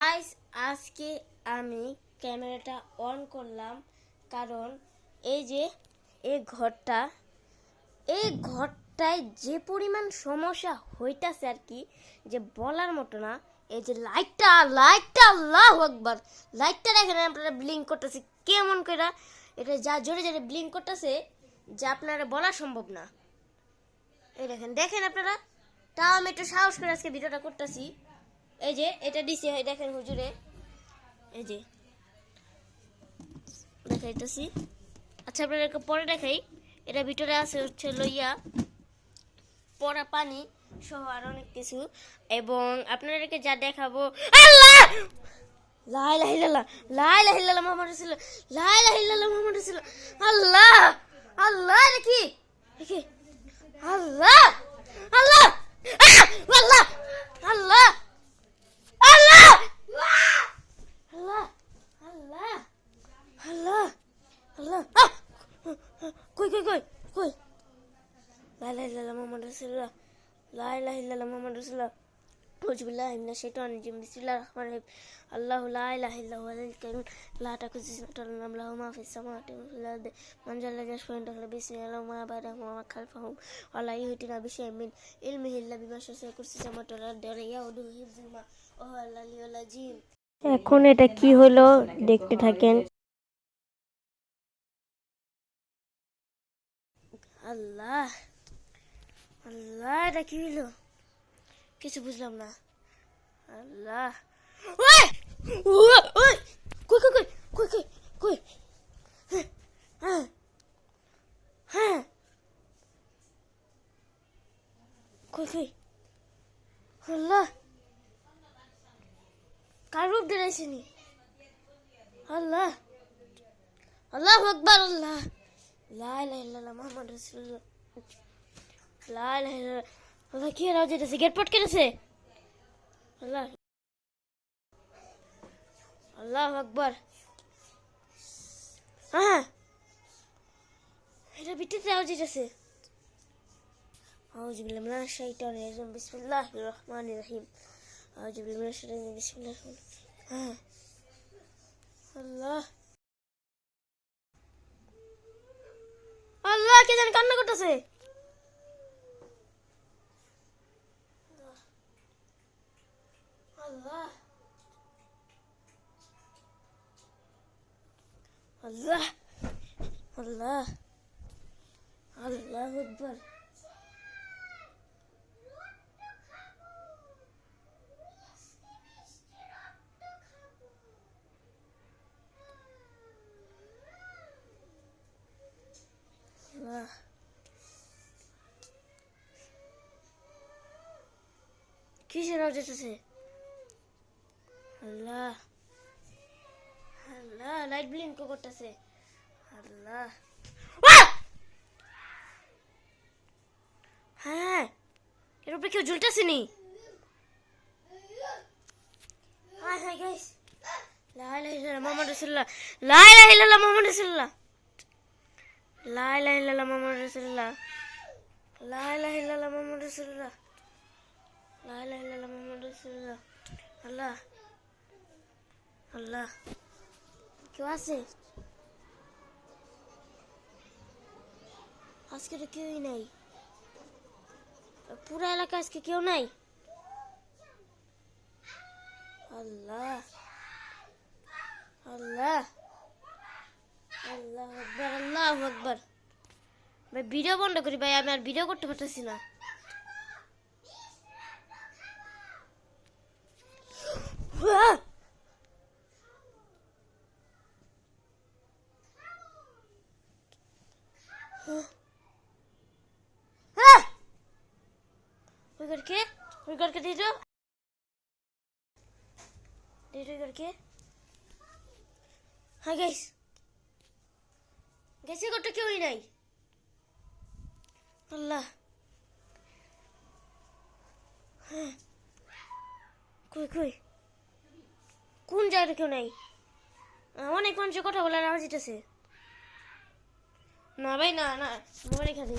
Guys আজকে আমি ক্যামেরাটা অন করলাম কারণ এই যে, এই ঘরটা, এই ঘরটায় যে পরিমাণ সমস্যা হইতাছে আর কি, যে বলার মতো না, এই যে লাইটটা লাইটটা আল্লাহ একবার লাইটটা দেখেন আপনারা ব্লিঙ্ক করতেছে কেমন করে এটা যা জোরে জোরে ব্লিঙ্ক করতেছে, যে আপনারা বলা সম্ভব না। এই দেখেন দেখেন আপনারা তাও আমি একটু সাহস করে আজকে ভিডিওটা করতেছি। এই যে, এটা দিছে হয় দেখেন হুজুরে। এই যে। দেখাইতেছি। আচ্ছা আপনাদেরকে পরে দেখাই। এটা ভিতরে আছে হচ্ছে লইয়া পড়া পানি সহ আর অনেক কিছু। এবং আপনাদেরকে যা দেখাবো আল্লাহ! লাই লাহিল্লাহ লাই লাহিল্লাহ মোহাম্মদ রাসূলুল্লাহ লাই লাহিল্লাহ মোহাম্মদ রাসূলুল্লাহ। আল্লাহ! আল্লাহ! এটা কি? দেখি আল্লাহ আল্লাহ আহ! আল্লাহ আল্লাহ আল্লাহ আল্লাহ আল্লাহ আল্লাহ আল্লাহ আহ! কই কই কই কই লা ইলাহা ইল্লাল্লাহ মুহাম্মাদুর রাসূলুল্লাহ লা ইলাহা ইল্লাল্লাহ মুহাম্মাদুর রাসূলুল্লাহ أعوذ بالله من الشيطان الرجيم بسم الله الرحمن الرحيم الله لا إله إلا هو العلي الكريم لا تأخذه سنة ولا نوم له ما في السماوات وما في الأرض من ذا الذي يشفع عنده إلا بإذنه يعلم ما بينهم وما خلفهم ولا يحيطون بشيء من علمه إلا بما شاء وسع كرسي السماوات والأرض ولا يؤوده حفظهما وهو العلي العظيم এখন এটা কি হলো দেখতে থাকেন আল্লাহ আল্লাহ এটা কি হলো কিছু বুঝলাম না আল্লাহ ওই ওই, ওই কই কই কই কই কই কই হ্যাঁ হ্যাঁ কই কই আল্লাহ কার রূপ ডেরাইছেনি আল্লাহ আল্লাহ আকবার আল্লাহ লা ইলাহা ইল্লাল্লাহ মুহাম্মাদুর রাসূলুল্লাহ লা ইলাহা ইল্লাল্লাহ আল্লাহ কি রাজ এটা সিগারেট পট কেটেছে আল্লাহ আল্লাহ আকবার হ্যাঁ এটা ভিতরে আওয়াজ এসেছে أعوذ بالله من الشيطان الرجيم بسم الله الرحمن الرحيم أعوذ بالله من الشيطان الرجيم بسم الله الرحمن الرحيم آه. الله কে জানি কান্না করতেছে আল্লাহ আল্লাহ আল্লাহ আল্লাহ কিসের আওয়াজ এসেছে আল্লাহ আল্লাহ লাইট ব্লিঙ্ক করতেছে। আল্লাহ। আহ! হ্যাঁ এর উপরে কেউ ঝুলতেছে নি? হাই হাই গাইস লা ইলাহা ইল্লাল্লাহ মুহাম্মাদুর রাসূলুল্লাহ। লা ইলাহা ইল্লাল্লাহ মুহাম্মাদুর রাসূলুল্লাহ। লা ইলাহা ইল্লাল্লাহ মুহাম্মাদুর আল্লাহ আল্লাহ কেউ আছে আজকে তো কেউই নাই পুরো এলাকা আজকে কেউ নাই আল্লাহ আল্লাহ আল্লাহ আকবর আল্লাহ আকবর ভাই ভিডিও বন্ধ করি ভাই আমি আর ভিডিও করতে পারতেছি না ওই করকে দিয়ে দাও দিয়ে করকে হ্যাঁ গাইস গেছে করতে কেউই নাই আল্লাহ হ্যাঁ কই কই জায়গাটা কেউ নাই। অনেক মানুষের কথা বলার আওয়াজ দিতেছে। না ভাই, না না মোবাইল এখানে